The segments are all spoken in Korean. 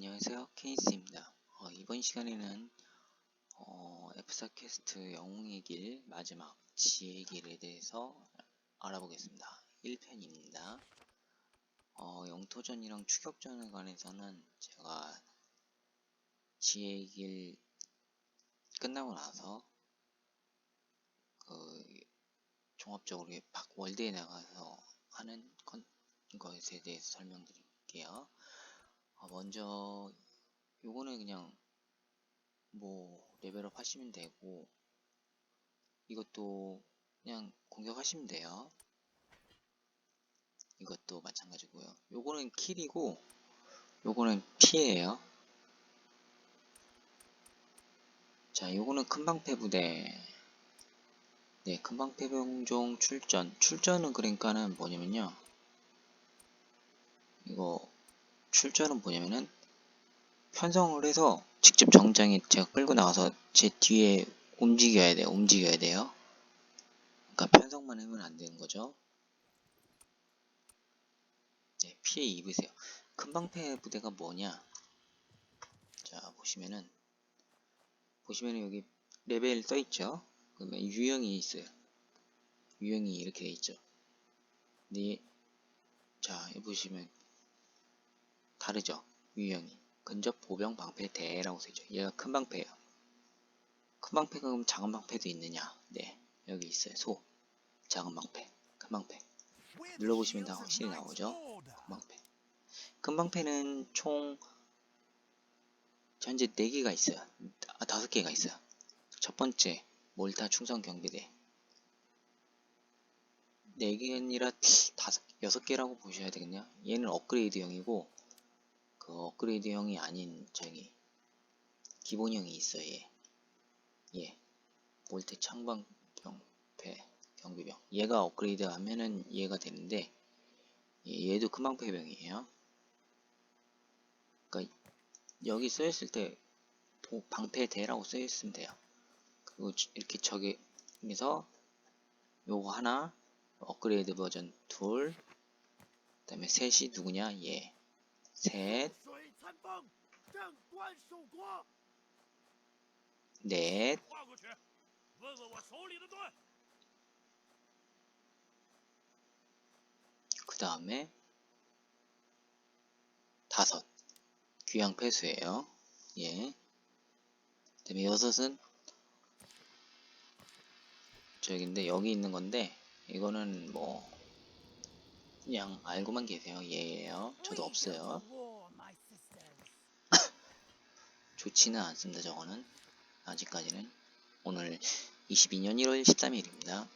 안녕하세요 케이스입니다. 어, 이번 시간에는 어, F4 퀘스트 영웅의 길 마지막 지혜의 길에 대해서 알아보겠습니다. 1편입니다. 어, 영토전이랑 추격전에 관해서는 제가 지혜의 길 끝나고 나서 그 종합적으로 박 월드에 나가서 하는 건, 것에 대해서 설명드릴게요. 아, 먼저 요거는 그냥 뭐 레벨업 하시면 되고 이것도 그냥 공격하시면 돼요. 이것도 마찬가지고요. 요거는 킬이고 요거는 피해예요. 자 요거는 큰방패 부대. 네 큰방패 병종 출전. 출전은 그러니까는 뭐냐면요. 이거 출전은 뭐냐면은 편성을 해서 직접 정장에 제가 끌고 나가서 제 뒤에 움직여야 돼요. 움직여야 돼요. 그러니까 편성만 하면 안 되는 거죠. 네, 피해 입으세요. 큰방패 부대가 뭐냐? 자, 보시면은 보시면은 여기 레벨 써 있죠. 그러면 유형이 있어요. 유형이 이렇게 돼 있죠. 네, 자, 보시면 다르죠. 유형이. 근접 보병 방패 대라고 쓰죠. 얘가 큰 방패예요. 큰 방패가 그럼 작은 방패도 있느냐? 네. 여기 있어요. 소. 작은 방패. 큰 방패. 눌러보시면 다 확실히 나오죠. 큰 방패. 큰 방패는 총 현재 4개가 있어요. 아, 5개가 있어요. 첫 번째, 몰타 충성 경비대. 4개 아니라 5, 6개라고 보셔야 되겠네요. 얘는 업그레이드형이고 그 업그레이드형이 아닌 저기 기본형이 있어요. 얘. 예. 몰트 창방 병패 경비병. 얘가 업그레이드 하면은 얘가 되는데 예, 얘도 금방패병이에요. 그러니까 여기 쓰였을 때 방패대라고 쓰였으면 돼요. 그리고 이렇게 저기 에서 요거 하나 업그레이드 버전 둘 그다음에 셋이 누구냐 얘 셋, 넷, 그 다음에 다섯, 귀향 폐수예요. 예. 그 다음에 여섯은 저기인데 여기 있는 건데 이거는 뭐 그냥 알고만 계세요. 얘예요. 저도 없어요. 좋지는 않습니다. 저거는 아직까지는 오늘 22년 1월 13일입니다.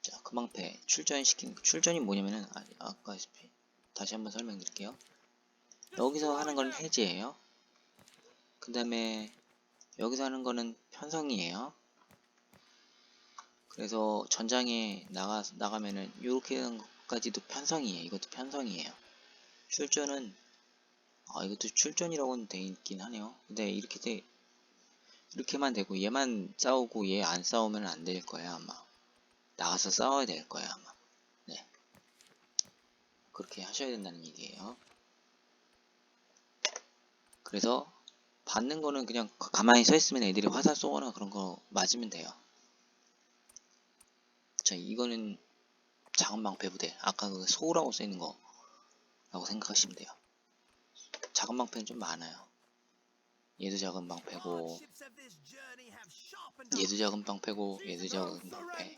자, 금방패 출전시킨 출전이 뭐냐면은 아, 아까 했피 다시 한번 설명드릴게요. 여기서 하는 건 해제예요. 그 다음에 여기서 하는 거는 편성이에요. 그래서 전장에 나가 나가면은 이렇게 하는 것까지도 편성이에요. 이것도 편성이에요. 출전은 아 이것도 출전이라고는 돼 있긴 하네요. 근데 이렇게 돼 이렇게만 되고 얘만 싸우고 얘 안 싸우면 안 될 거야 아마. 나가서 싸워야 될 거야 아마. 네. 그렇게 하셔야 된다는 얘기예요. 그래서 받는 거는 그냥 가- 가만히 서 있으면 애들이 화살 쏘거나 그런 거 맞으면 돼요. 자, 이거는 작은 방패 부대. 아까 그 소라고 써 있는 거 라고 생각하시면 돼요. 작은 방패는 좀 많아요. 얘도 작은 방패고, 얘도 작은 방패고, 얘도 작은 방패,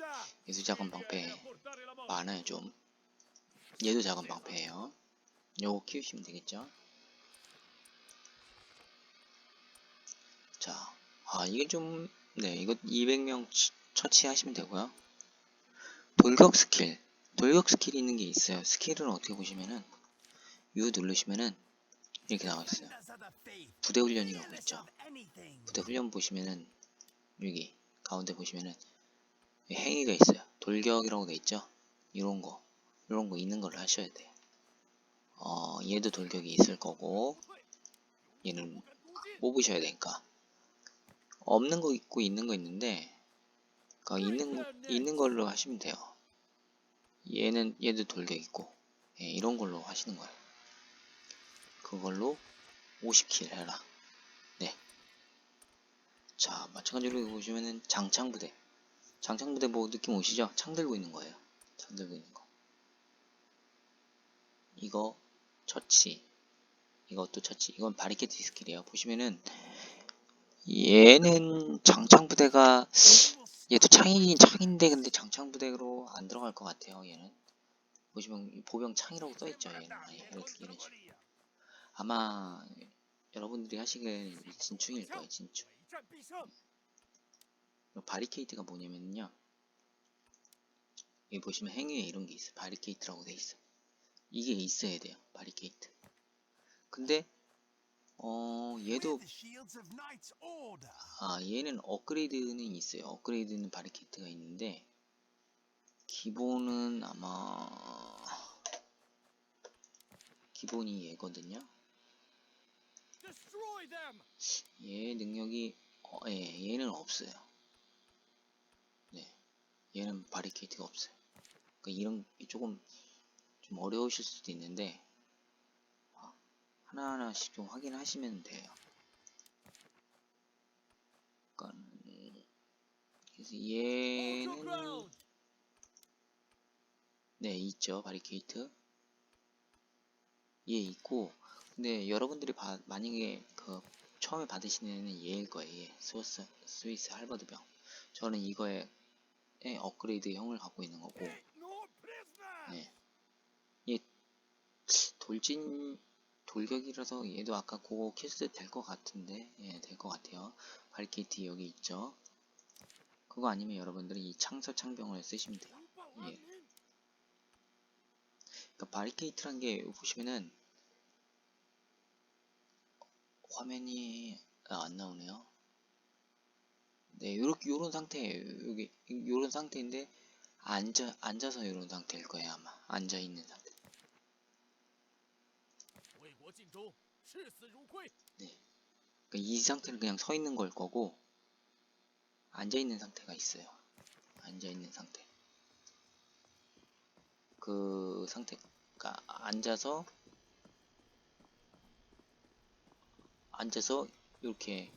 얘도 작은 방패 많아요 좀. 얘도 작은 방패예요. 요거 키우시면 되겠죠. 자, 아 이게 좀, 네, 이거 200명 처치하시면 되고요. 돌격 스킬, 돌격 스킬이 있는 게 있어요. 스킬은 어떻게 보시면은 U 누르시면은 이렇게 나와 있어요. 부대 훈련이라고 있죠. 부대 훈련 보시면은 여기 가운데 보시면은 행위가 있어요. 돌격이라고 돼 있죠. 이런 거, 이런 거 있는 걸 하셔야 돼요. 어, 얘도 돌격이 있을 거고 얘는 뽑으셔야 되니까 없는 거 있고 있는 거 있는데 그 있는 있는 걸로 하시면 돼요. 얘는 얘도 돌격 있고 예, 이런 걸로 하시는 거예요. 그걸로 50킬 해라. 네. 자, 마찬가지로 보시면은 장창부대. 장창부대 뭐 느낌 오시죠? 창 들고 있는 거예요. 창 들고 있는 거. 이거 처치. 이것도 처치. 이건 바리케이트 스킬이에요. 보시면은 얘는 장창부대가 얘도 창이 창인데 근데 장창 부대로 안 들어갈 것 같아요. 얘는 보시면 보병 창이라고 써 있죠. 얘는 아, 이런, 이런 식. 아마 여러분들이 하시는 진충일 거예요. 진충. 음. 바리케이트가 뭐냐면요. 여기 보시면 행위에 이런 게 있어요. 바리케이트라고 돼 있어. 이게 있어야 돼요. 바리케이트. 근데 어 얘도. 아 얘는 업그레이드는 있어요. 업그레이드는 바리케이트가 있는데 기본은 아마 기본이 얘거든요. 얘 능력이 어, 예, 얘는 없어요. 네, 얘는 바리케이트가 없어요. 그러니까 이런 게 조금 좀 어려우실 수도 있는데 아, 하나하나씩 좀 확인하시면 돼요. 그러니까 그래서 얘는! 네 있죠 바리케이트 얘 있고 근데 여러분들이 바- 만약에 그 처음에 받으시는 애는 얘일 거예요 얘 스위스 스위스 할버드 병 저는 이거에 에 업그레이드 형을 갖고 있는 거고! 네. 얘 돌진 골격이라서 얘도 아까 그거 킬스 될 것 같은데 예, 될 것 같아요. 바리케이트 여기 있죠? 그거 아니면 여러분들이 이 창서 창병을 쓰시면 돼요. 예. 그러니까 바리케이트란 게 보시면은 화면이 아, 안 나오네요. 네 요렇게 요런 상태 여기 요런 상태인데 앉아 앉아서 요런 상태일 거예요 아마. 앉아 있는 상태. 네. 그러니까 이 상태는 그냥 서 있는 걸 거고 앉아 있는 상태가 있어요. 앉아 있는 상태. 그 상태가 앉아서 앉아서 이렇게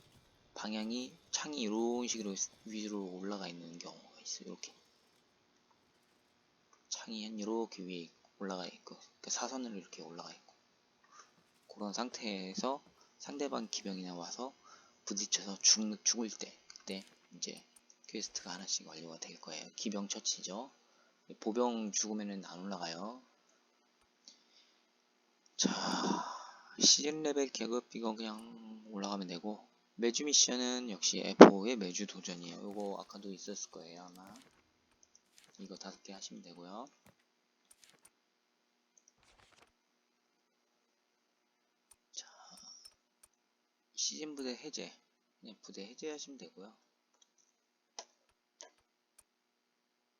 방향이 창이 이런 식으로 위로 올라가 있는 경우가 있어요. 이렇게 창이 한 이렇게 위에 올라가 있고 그러니까 사선으로 이렇게 올라가 있고. 그런 상태에서 상대방 기병이 나 와서 부딪혀서 죽, 죽을 때 그때 이제 퀘스트가 하나씩 완료가 될 거예요. 기병 처치죠. 보병 죽으면은 안 올라가요. 자, 시즌 레벨 계급 이거 그냥 올라가면 되고 매주 미션은 역시 F5의 매주 도전이에요. 요거 아까도 있었을 거예요 아마. 이거 다섯 개 하시면 되고요. 자, 시즌 부대 해제. 그냥 부대 해제하시면 되고요.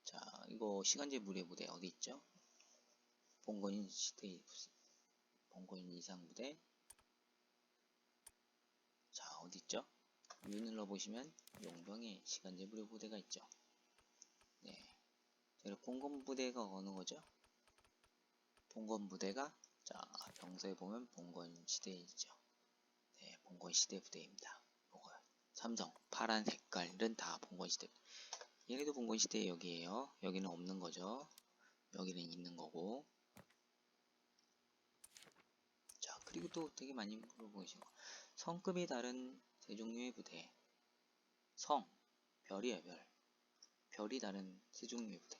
자, 이거 시간제 무례 부대 어디 있죠? 봉건인 시대 봉건인 이상 부대. 자, 어디 있죠? 유 눌러 보시면 용병의 시간제 무례 부대가 있죠. 네. 그리고 봉건 부대가 어느 거죠? 봉건 부대가 자, 병서에 보면 봉건 시대에 있죠. 네, 봉건 시대 부대입니다. 요거 삼성 파란 색깔은 다 봉건 시대. 얘네도 봉건 시대 여기에요. 여기는 없는 거죠. 여기는 있는 거고. 자, 그리고 또 되게 많이 물어보신 거. 성급이 다른 세 종류의 부대. 성, 별이에요, 별. 별이 다른 세 종류의 부대.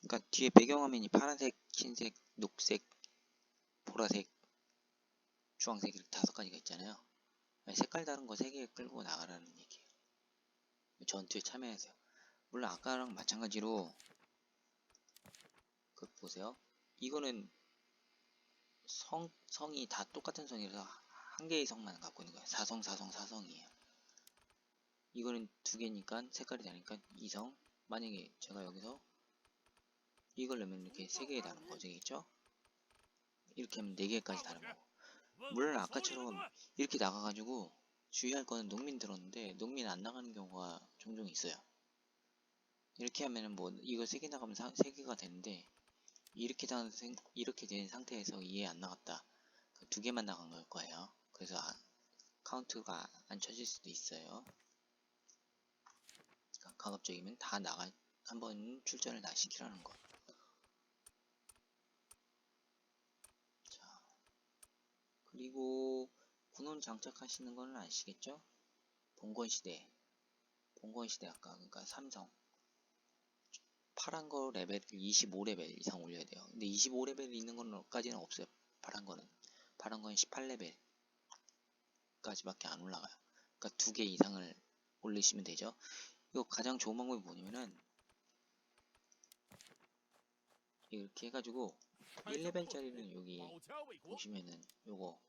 그러니까 뒤에 배경화면이 파란색, 흰색, 녹색, 보라색, 주황색 이렇게 다섯 가지가 있잖아요. 색깔 다른 거 세 개 끌고 나가라는 얘기예요. 전투에 참여하세요. 물론 아까랑 마찬가지로 그 보세요. 이거는 성 성이 다 똑같은 성이라서 한 개의 성만 갖고 있는 거예요. 사성 사성 사성이에요. 이거는 두 개니까 색깔이 다르니까 이성. 만약에 제가 여기서 이걸 넣으면 이렇게 세 개에 다른 거죠. 이렇게 하면 네 개까지 다른 거고. 물론 아까처럼 이렇게 나가가지고 주의할 거는 농민 들었는데 농민 안 나가는 경우가 종종 있어요. 이렇게 하면은 뭐 이거 세개 나가면 세 개가 되는데 이렇게, 된, 이렇게 된 상태에서 이해 안 나갔다. 두 개만 나간 걸 거예요. 그래서 아, 카운트가 안 쳐질 수도 있어요. 그러니까 가급적이면 다 나가 한 번 출전을 다 시키라는 거. 그리고 군원 장착하시는 거는 아시겠죠? 봉건시대. 봉건시대 아까 그러니까 삼성. 파란 거 레벨 25레벨 이상 올려야 돼요. 근데 25레벨 있는 건까지는 없어요. 파란 거는. 파란 건 18레벨 까지밖에 안 올라가요. 그러니까 두 개 이상을 올리시면 되죠. 이거 가장 좋은 방법이 뭐냐면은 이렇게 해가지고 1레벨짜리는 여기 보시면은 요거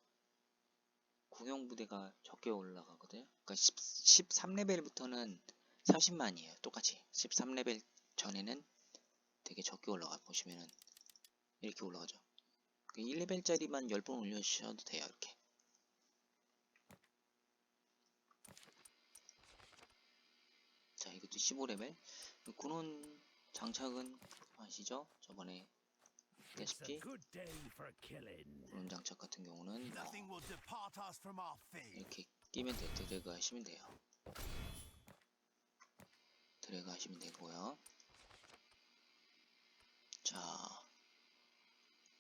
구경 부대가 적게 올라가거든요. 그러니까 10, 13레벨부터는 30만이에요. 똑같이 13레벨 전에는 되게 적게 올라가 보시면은 이렇게 올라가죠. 1레벨짜리만 10번 올려주셔도 돼요. 이렇게. 자, 이것도 15레벨. 군원 장착은 아시죠? 저번에 It's 했다시피 a good day for killing. 군원 장착 같은 경우는 뭐. 이렇게 끼면 돼, 드래그 하시면 돼요. 드래그 하시면 되고요. 자,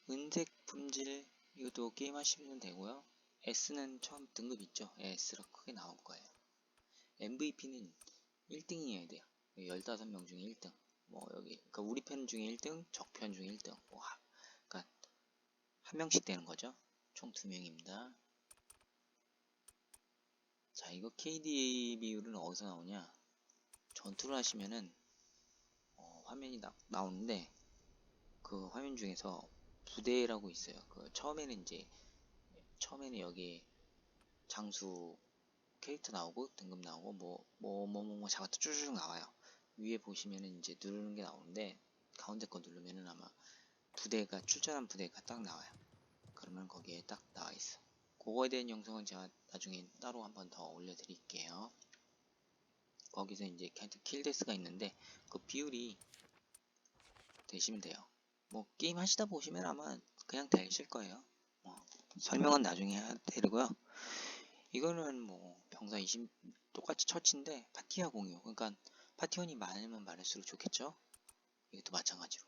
은색 품질 이것도 게임 하시면 되고요. S는 처음 등급 있죠? 예, S로 크게 나올 거예요. MVP는 1등이어야 돼요. 15명 중에 1등. 뭐 여기 그러니까 우리 편 중에 1등, 적편 중에 1등. 뭐 하, 그러니까 한 명씩 되는 거죠. 총 두 명입니다. 자, 이거 KDA 비율은 어디서 나오냐? 전투를 하시면은 어, 화면이 나, 나오는데 그 화면 중에서 부대라고 있어요. 그 처음에는 이제 처음에는 여기 장수 캐릭터 나오고 등급 나오고 뭐 뭐 뭐뭐뭐 잡았다 쭈쭈쭉 나와요. 위에 보시면은 이제 누르는 게 나오는데 가운데 거 누르면은 아마 부대가 출전한 부대가 딱 나와요. 그러면 거기에 딱 나와 있어. 그거에 대한 영상은 제가 나중에 따로 한 번 더 올려드릴게요. 거기서 이제 캐릭터 킬데스가 있는데 그 비율이 되시면 돼요. 뭐 게임 하시다 보시면 아마 그냥 되실 거예요. 뭐 설명은 나중에 해드리고요. 이거는 뭐 병사 20 똑같이 처치인데 파티와 공유. 그러니까 파티원이 많으면 많을수록 좋겠죠. 이것도 마찬가지로.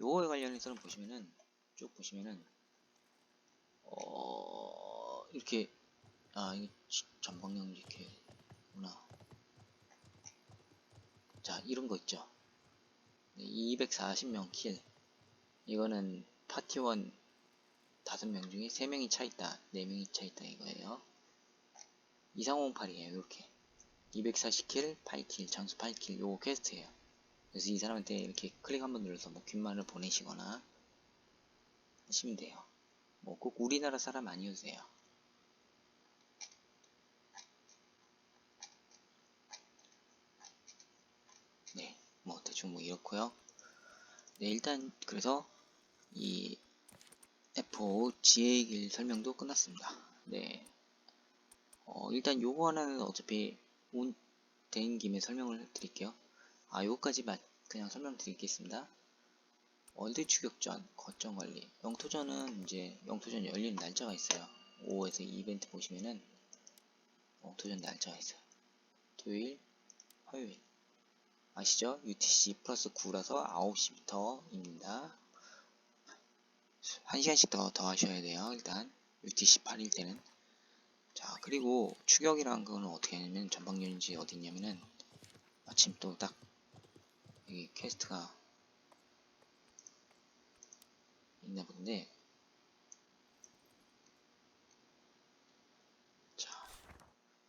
요거에 관련해서는 보시면은 쭉 보시면은 어 이렇게 아 이게 전방령 이렇게 구나. 자 이런 거 있죠. 240명 킬. 이거는 파티원 5명 중에 3명이 차 있다, 4명이 차 있다 이거예요. 2308이에요, 이렇게. 240킬, 8킬, 장수 8킬, 요거 퀘스트예요. 그래서 이 사람한테 이렇게 클릭 한번 눌러서 뭐 귓말을 보내시거나 하시면 돼요. 뭐 꼭 우리나라 사람 아니어도 돼요. 네, 뭐 대충 뭐 이렇고요. 네, 일단 그래서 이 F5 지혜의 길 설명도 끝났습니다. 네, 어, 일단 요거 하나는 어차피 온, 된 김에 설명을 드릴게요. 아, 요거까지 마, 그냥 설명드리겠습니다. 월드 추격전, 거점 관리. 영토전은 이제 영토전 열리는 날짜가 있어요. 5에서 이벤트 보시면은 영토전 날짜가 있어요. 토요일, 화요일. 아시죠? UTC 플러스 9라서 9시부터입니다. 1시간씩 더, 더 하셔야 돼요. 일단 UTC 8일 때는. 자, 그리고 추격이란 거는 어떻게 하냐면 전방연지 어디 있냐면은 마침 또 딱 여기 퀘스트가 있나 본데 자,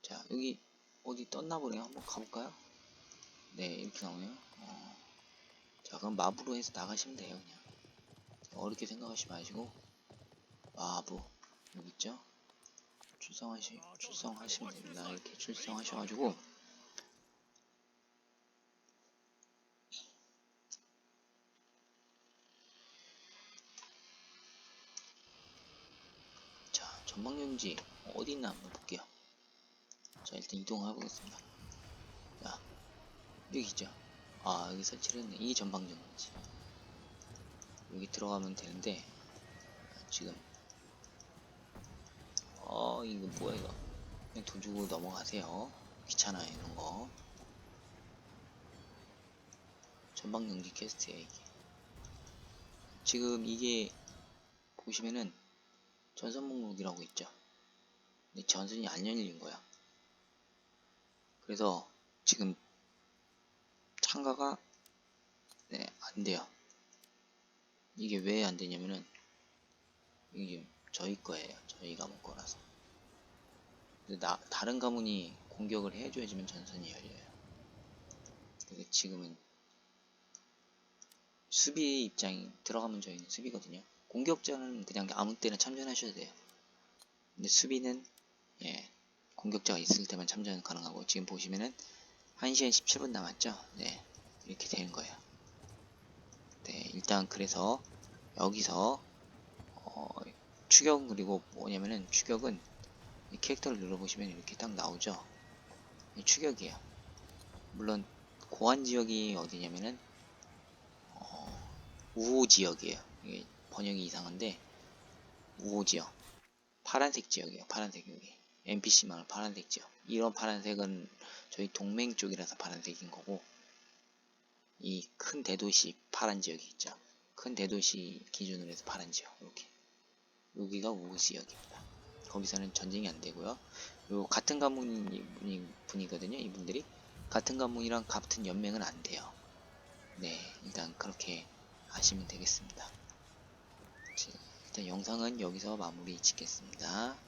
자 여기 어디 떴나 보네요. 한번 가볼까요? 네, 이렇게 나오네요. 어, 자, 그럼 마부로 해서 나가시면 돼요, 그냥. 어렵게 생각하지 마시고 마부 여기 있죠? 출성하시 출성하시면 됩니다. 이렇게 출성하셔가지고 자 전방용지 어디 있나 한번 볼게요. 자 일단 이동해 보겠습니다. 자 여기 있죠. 아 여기 설치를 했네. 이 전방용지 여기 들어가면 되는데 지금 어 이거 뭐야 이거. 그냥 돈 주고 넘어가세요. 귀찮아요 이런 거. 전방 연기 퀘스트야 이게. 지금 이게 보시면은 전선 목록이라고 있죠. 근데 전선이 안 열린 거야. 그래서 지금 참가가 네, 안 돼요. 이게 왜 안 되냐면은 이게 저희 거예요. 저희 가문 거라서. 근데 나, 다른 가문이 공격을 해줘야지만 전선이 열려요. 근데 지금은 수비 입장이 들어가면 저희는 수비거든요. 공격자는 그냥 아무 때나 참전하셔도 돼요. 근데 수비는 예 공격자가 있을 때만 참전 가능하고 지금 보시면은 1시간 17분 남았죠? 네 이렇게 되는 거예요. 네, 일단 그래서 여기서 어, 추격 그리고 뭐냐면은 추격은 이 캐릭터를 눌러보시면 이렇게 딱 나오죠. 이 추격이에요. 물론 고안 지역이 어디냐면은 어, 우호 지역이에요. 이게 번역이 이상한데 우호 지역, 파란색 지역이에요. 파란색 여기 NPC 마을 파란색 지역. 이런 파란색은 저희 동맹 쪽이라서 파란색인 거고 이 큰 대도시 파란 지역이 있죠. 큰 대도시 기준으로 해서 파란 지역 이렇게 여기가 우호 지역입니다. 거기서는 전쟁이 안 되고요. 요 같은 가문 분이거든요. 이분들이 같은 가문이랑 같은 연맹은 안 돼요. 네, 일단 그렇게 하시면 되겠습니다. 자, 일단 영상은 여기서 마무리 짓겠습니다.